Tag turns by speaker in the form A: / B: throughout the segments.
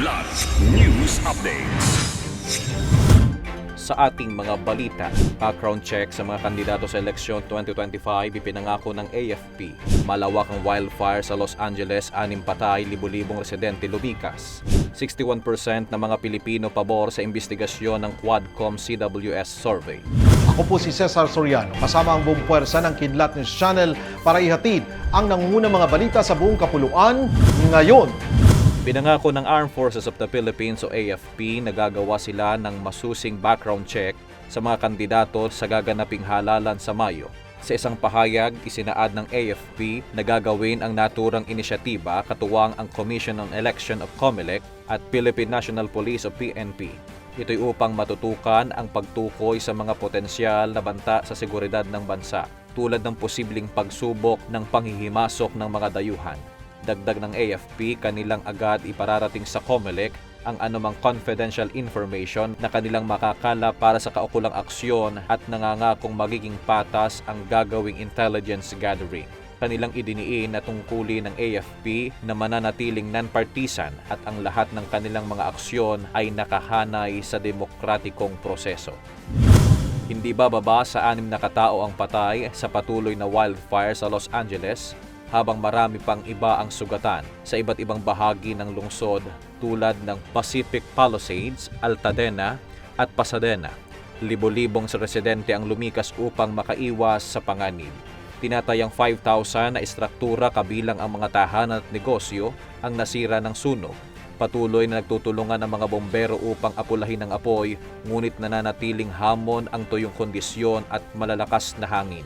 A: Kidlat News Updates.
B: Sa ating mga balita, background check sa mga kandidato sa eleksyon 2025 ipinangako ng AFP. Malawak ang wildfire sa Los Angeles, anim patay, libu-libong residente lumikas. 61% ng mga Pilipino pabor sa investigasyon ng Quadcom CWS survey.
C: Ako po si Cesar Soriano, kasama ang buong puwersa ng Kidlat News Channel para ihatid ang nangungunang mga balita sa buong kapuluan ngayon.
B: Pinangako ng Armed Forces of the Philippines o AFP na gagawa sila ng masusing background check sa mga kandidato sa gaganaping halalan sa Mayo. Sa isang pahayag, isinaad ng AFP na gagawin ang naturang inisyatiba katuwang ang Commission on Election of COMELEC at Philippine National Police o PNP. Ito'y upang matutukan ang pagtukoy sa mga potensyal na banta sa seguridad ng bansa tulad ng posibleng pagsubok ng panghihimasok ng mga dayuhan. Dagdag ng AFP, kanilang agad ipararating sa COMELEC ang anumang confidential information na kanilang makakala para sa kaukulang aksyon at nangangakong magiging patas ang gagawing intelligence gathering. Kanilang idiniin na tungkulin ng AFP na mananatiling non-partisan at ang lahat ng kanilang mga aksyon ay nakahanay sa demokratikong proseso. Hindi bababa sa anim na katao ang patay sa patuloy na wildfire sa Los Angeles habang marami pang iba ang sugatan sa iba't ibang bahagi ng lungsod tulad ng Pacific Palisades, Altadena at Pasadena. Libo-libong residente ang lumikas upang makaiwas sa panganib. Tinatayang 5,000 na istruktura kabilang ang mga tahanan at negosyo ang nasira ng sunog. Patuloy na nagtutulungan ang mga bombero upang apulahin ang apoy, ngunit nananatiling hamon ang tuyong kondisyon at malalakas na hangin.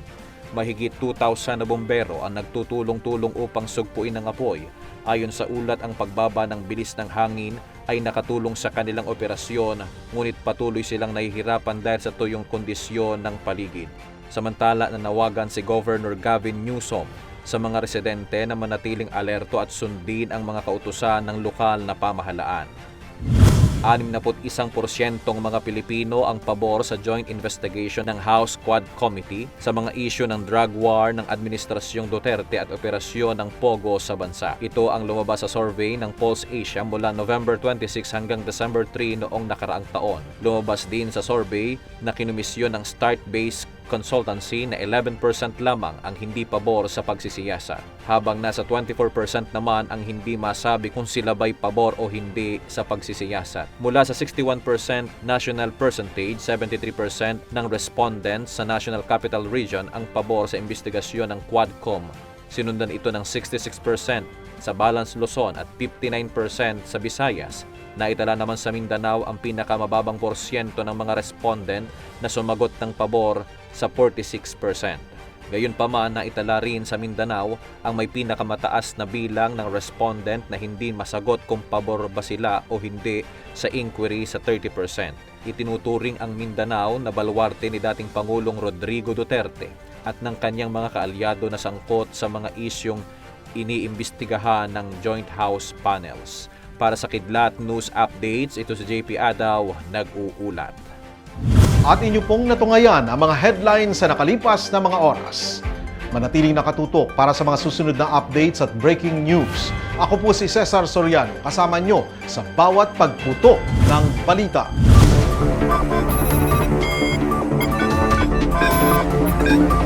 B: Mahigit 2,000 na bombero ang nagtutulong-tulong upang sugpuin ang apoy. Ayon sa ulat, ang pagbaba ng bilis ng hangin ay nakatulong sa kanilang operasyon, ngunit patuloy silang nahihirapan dahil sa tuyong kondisyon ng paligid. Samantala nanawagan si Governor Gavin Newsom sa mga residente na manatiling alerto at sundin ang mga kautusan ng lokal na pamahalaan. 61% mga Pilipino ang pabor sa joint investigation ng House Quad Committee sa mga isyu ng drug war ng Administrasyong Duterte at operasyon ng Pogo sa bansa. Ito ang lumabas sa survey ng Pulse Asia mula November 26 hanggang December 3 noong nakaraang taon. Lumabas din sa survey na kinumisyon ng Start-Based Consultancy na 11% lamang ang hindi pabor sa pagsisiyasat, habang nasa 24% naman ang hindi masabi kung sila ba'y pabor o hindi sa pagsisiyasat. Mula sa 61% national percentage, 73% ng respondents sa National Capital Region ang pabor sa investigasyon ng Quadcom. Sinundan ito ng 66% sa Balance Luzon at 59% sa Visayas. Naitala naman sa Mindanao ang pinakamababang porsyento ng mga respondent na sumagot ng pabor sa 46%. Gayunpaman na itala rin sa Mindanao ang may pinakamataas na bilang ng respondent na hindi masagot kung pabor ba sila o hindi sa inquiry sa 30%. Itinuturing ang Mindanao na baluarte ni dating Pangulong Rodrigo Duterte at ng kanyang mga kaalyado na sangkot sa mga isyong iniimbestigahan ng Joint House Panels para sa Kidlat News Updates. Ito si JP Adaw, nag-uulat.
C: At inyo pong natungayan ang mga headlines sa nakalipas na mga oras. Manatiling nakatutok para sa mga susunod na updates at breaking news. Ako po si Cesar Soriano, kasama nyo sa bawat pagputo ng balita. Thank you.